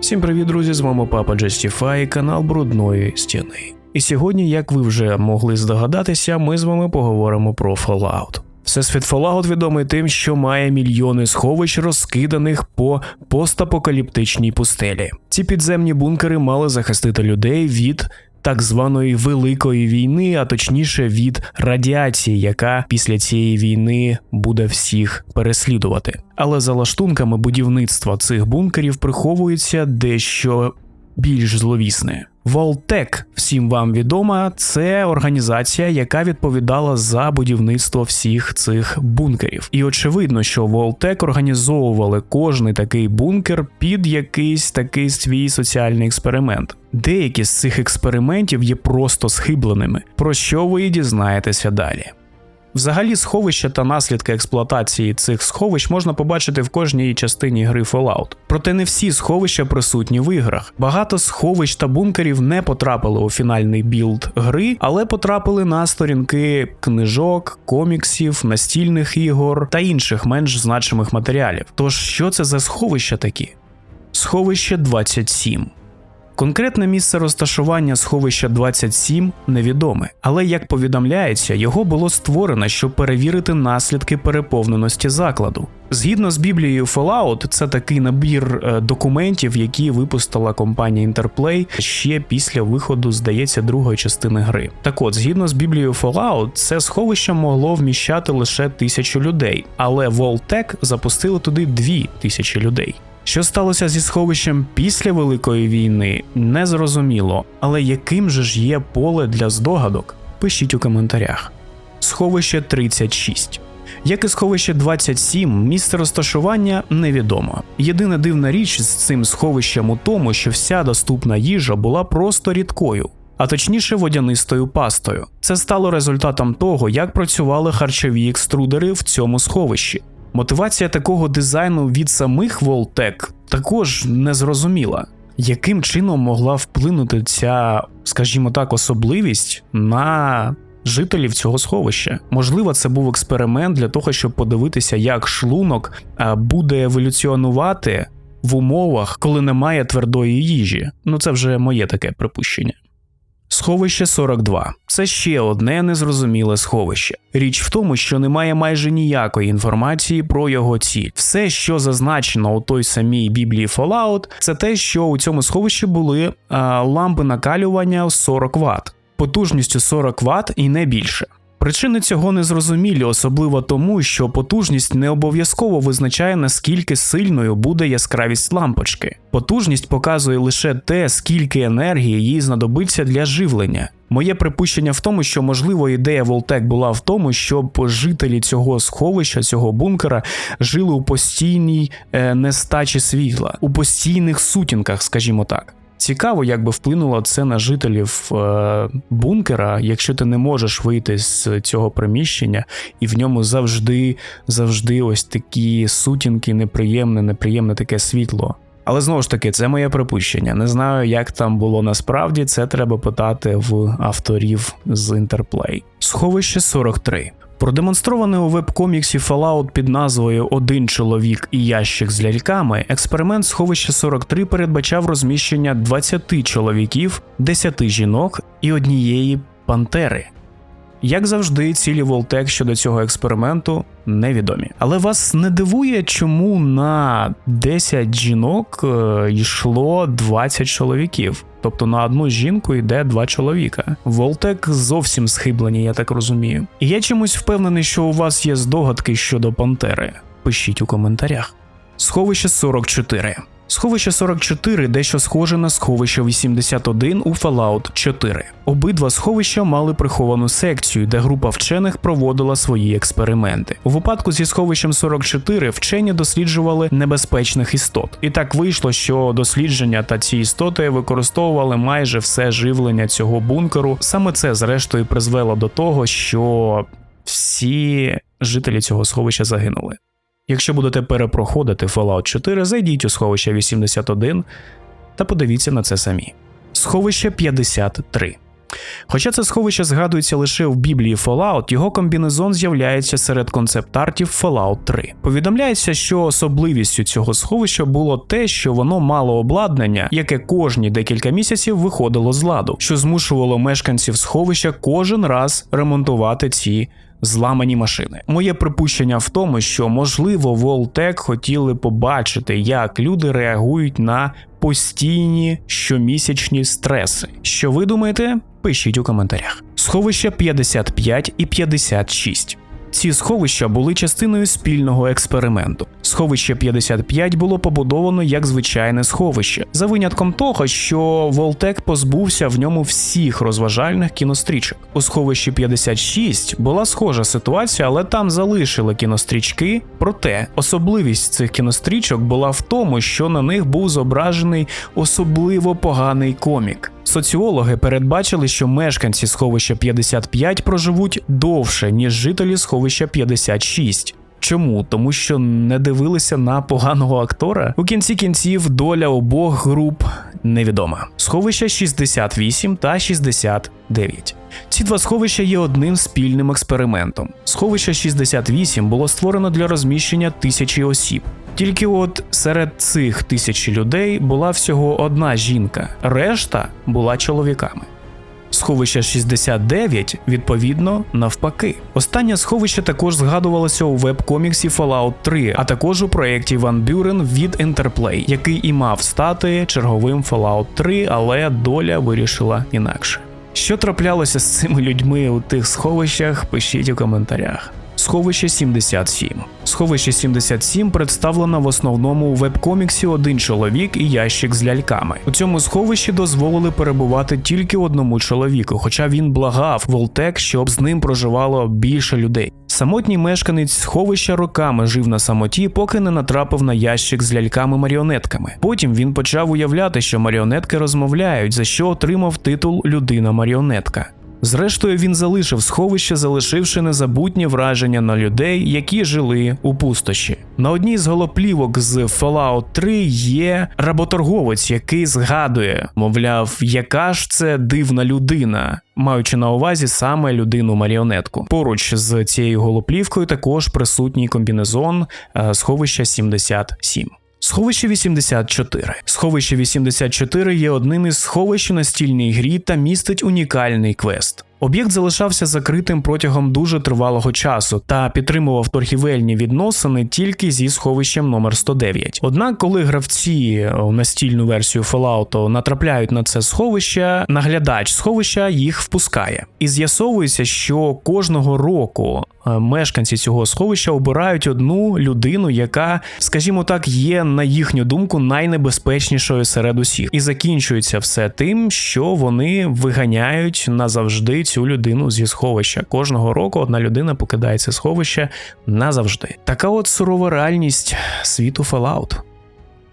Всім привіт, друзі! З вами папа Justify, канал Брудної стіни. І сьогодні, як ви вже могли здогадатися, ми з вами поговоримо про Fallout. Всесвіт Fallout відомий тим, що має мільйони сховищ, розкиданих по постапокаліптичній пустелі. Ці підземні бункери мали захистити людей від так званої великої війни, а точніше від радіації, яка після цієї війни буде всіх переслідувати. Але за лаштунками будівництва цих бункерів приховується дещо більш зловісне. Волтек, всім вам відома, це організація, яка відповідала за будівництво всіх цих бункерів. І очевидно, що Волтек організовували кожний такий бункер під якийсь такий свій соціальний експеримент. Деякі з цих експериментів є просто схибленими, про що ви дізнаєтеся далі. Взагалі, сховища та наслідки експлуатації цих сховищ можна побачити в кожній частині гри Fallout. Проте не всі сховища присутні в іграх. Багато сховищ та бункерів не потрапили у фінальний білд гри, але потрапили на сторінки книжок, коміксів, настільних ігор та інших менш значимих матеріалів. Тож, що це за сховища такі? Сховище 27. Конкретне місце розташування сховища 27 невідоме, але як повідомляється, його було створено, щоб перевірити наслідки переповненості закладу. Згідно з біблією Fallout, це такий набір е, документів, які випустила компанія Interplay ще після виходу, здається, другої частини гри. Так от, згідно з біблією Fallout, це сховище могло вміщати лише тисячу людей, але Voltec запустили туди дві тисячі людей. Що сталося зі сховищем після Великої війни, не зрозуміло, але яким же ж є поле для здогадок? Пишіть у коментарях. Сховище 36. Як і сховище 27, місце розташування невідомо. Єдина дивна річ з цим сховищем у тому, що вся доступна їжа була просто рідкою, а точніше водянистою пастою. Це стало результатом того, як працювали харчові екструдери в цьому сховищі. Мотивація такого дизайну від самих Voltec також не зрозуміла, яким чином могла вплинути ця, скажімо так, особливість на жителів цього сховища. Можливо, це був експеримент для того, щоб подивитися, як шлунок буде еволюціонувати в умовах, коли немає твердої їжі. Ну це вже моє таке припущення. Сховище 42 це ще одне незрозуміле сховище. Річ в тому, що немає майже ніякої інформації про його ціль. Все, що зазначено у той самій біблії Fallout, це те, що у цьому сховищі були а, лампи накалювання 40 Вт, потужністю 40 Вт і не більше. Причини цього не зрозумілі, особливо тому, що потужність не обов'язково визначає наскільки сильною буде яскравість лампочки. Потужність показує лише те, скільки енергії їй знадобиться для живлення. Моє припущення в тому, що можливо ідея Волтек була в тому, щоб жителі цього сховища, цього бункера жили у постійній е, нестачі світла, у постійних сутінках, скажімо так. Цікаво, як би вплинуло це на жителів е, бункера, якщо ти не можеш вийти з цього приміщення, і в ньому завжди завжди ось такі сутінки, неприємне, неприємне таке світло. Але знову ж таки, це моє припущення. Не знаю, як там було насправді. Це треба питати в авторів з Interplay. Сховище 43. Продемонстрований у веб-коміксі Fallout під назвою Один чоловік і ящик з ляльками, експеримент сховища 43 передбачав розміщення 20 чоловіків, 10 жінок і однієї пантери. Як завжди, цілі Волтек щодо цього експерименту невідомі. Але вас не дивує, чому на 10 жінок е, йшло 20 чоловіків. Тобто на одну жінку йде два чоловіка. Волтек зовсім схиблені, я так розумію. І я чомусь впевнений, що у вас є здогадки щодо Пантери. Пишіть у коментарях. Сховище 44. Сховище 44 дещо схоже на сховище 81 у Fallout 4. Обидва сховища мали приховану секцію, де група вчених проводила свої експерименти. У випадку зі сховищем 44 вчені досліджували небезпечних істот. І так вийшло, що дослідження та ці істоти використовували майже все живлення цього бункеру. Саме це, зрештою, призвело до того, що всі жителі цього сховища загинули. Якщо будете перепроходити Fallout 4, зайдіть у сховище 81 та подивіться на це самі. Сховище 53. Хоча це сховище згадується лише в Біблії Fallout, його комбінезон з'являється серед концепт-артів Fallout 3. Повідомляється, що особливістю цього сховища було те, що воно мало обладнання, яке кожні декілька місяців виходило з ладу, що змушувало мешканців сховища кожен раз ремонтувати ці. Зламані машини. Моє припущення в тому, що можливо Волтек хотіли побачити, як люди реагують на постійні щомісячні стреси. Що ви думаєте? Пишіть у коментарях. Сховища 55 і 56. Ці сховища були частиною спільного експерименту. Сховище 55 було побудовано як звичайне сховище, за винятком того, що Волтек позбувся в ньому всіх розважальних кінострічок. У сховищі 56 була схожа ситуація, але там залишили кінострічки. Проте особливість цих кінострічок була в тому, що на них був зображений особливо поганий комік. Соціологи передбачили, що мешканці сховища 55 проживуть довше, ніж жителі сховища 56. Чому? Тому що не дивилися на поганого актора. У кінці кінців доля обох груп невідома. Сховища 68 та 69. Ці два сховища є одним спільним експериментом. Сховище 68 було створено для розміщення тисячі осіб. Тільки от серед цих тисячі людей була всього одна жінка, решта була чоловіками. Сховище 69, відповідно, навпаки. Останнє сховище також згадувалося у веб-коміксі Fallout 3, а також у проєкті Van Buren від Interplay, який і мав стати черговим Fallout 3, але доля вирішила інакше. Що траплялося з цими людьми у тих сховищах, пишіть у коментарях. Сховище 77. Сховище 77 представлено в основному у веб-коміксі один чоловік і ящик з ляльками. У цьому сховищі дозволили перебувати тільки одному чоловіку, хоча він благав Волтек, щоб з ним проживало більше людей. Самотній мешканець сховища роками жив на самоті, поки не натрапив на ящик з ляльками-маріонетками. Потім він почав уявляти, що маріонетки розмовляють, за що отримав титул Людина-маріонетка. Зрештою, він залишив сховище, залишивши незабутнє враження на людей, які жили у пустощі. На одній з голоплівок з Fallout 3 є работорговець, який згадує, мовляв, яка ж це дивна людина, маючи на увазі саме людину-маріонетку. Поруч з цією голоплівкою також присутній комбінезон е, сховища 77. Сховище 84. Сховище 84 є одним із сховищ у настільній грі та містить унікальний квест. Об'єкт залишався закритим протягом дуже тривалого часу та підтримував торгівельні відносини тільки зі сховищем номер 109. Однак, коли гравці у настільну версію Fallout натрапляють на це сховище, наглядач сховища їх впускає. І з'ясовується, що кожного року е, мешканці цього сховища обирають одну людину, яка, скажімо так, є на їхню думку найнебезпечнішою серед усіх, і закінчується все тим, що вони виганяють назавжди цю людину зі сховища. Кожного року одна людина покидає це сховище назавжди. Така от сурова реальність світу Fallout.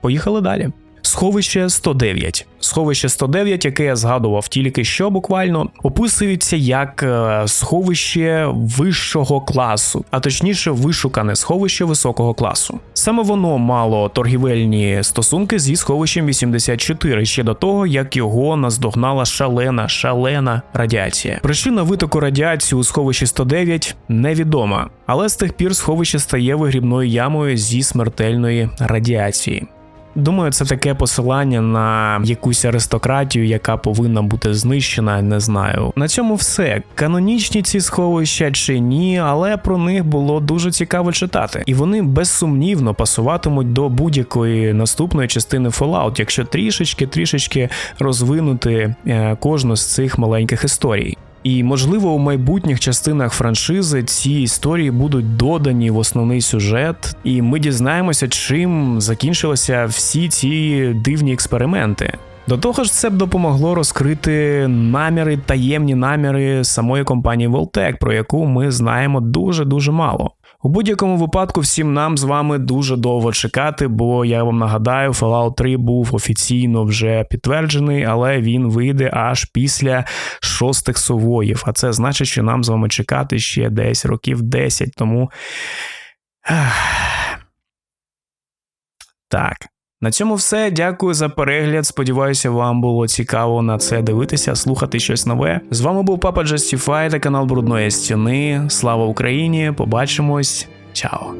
Поїхали далі. Сховище 109. Сховище 109, яке я згадував тільки що буквально, описується як е, сховище вищого класу, а точніше, вишукане сховище високого класу. Саме воно мало торгівельні стосунки зі сховищем 84 ще до того, як його наздогнала шалена, шалена радіація. Причина витоку радіації у сховищі 109 невідома, але з тих пір сховище стає вигрібною ямою зі смертельної радіації. Думаю, це таке посилання на якусь аристократію, яка повинна бути знищена. Не знаю. На цьому все. Канонічні ці сховища чи ні, але про них було дуже цікаво читати, і вони безсумнівно пасуватимуть до будь-якої наступної частини Fallout, якщо трішечки-трішечки розвинути е, кожну з цих маленьких історій. І можливо у майбутніх частинах франшизи ці історії будуть додані в основний сюжет, і ми дізнаємося, чим закінчилися всі ці дивні експерименти. До того ж, це б допомогло розкрити наміри, таємні наміри самої компанії Voltec, про яку ми знаємо дуже дуже мало. У будь-якому випадку всім нам з вами дуже довго чекати, бо я вам нагадаю, Fallout 3 був офіційно вже підтверджений, але він вийде аж після шостих совоїв. А це значить, що нам з вами чекати ще десь років 10, тому. Так. На цьому все. Дякую за перегляд. Сподіваюся, вам було цікаво на це дивитися, слухати щось нове. З вами був Папа Justify та канал Брудної Стіни. Слава Україні! Побачимось. Чао!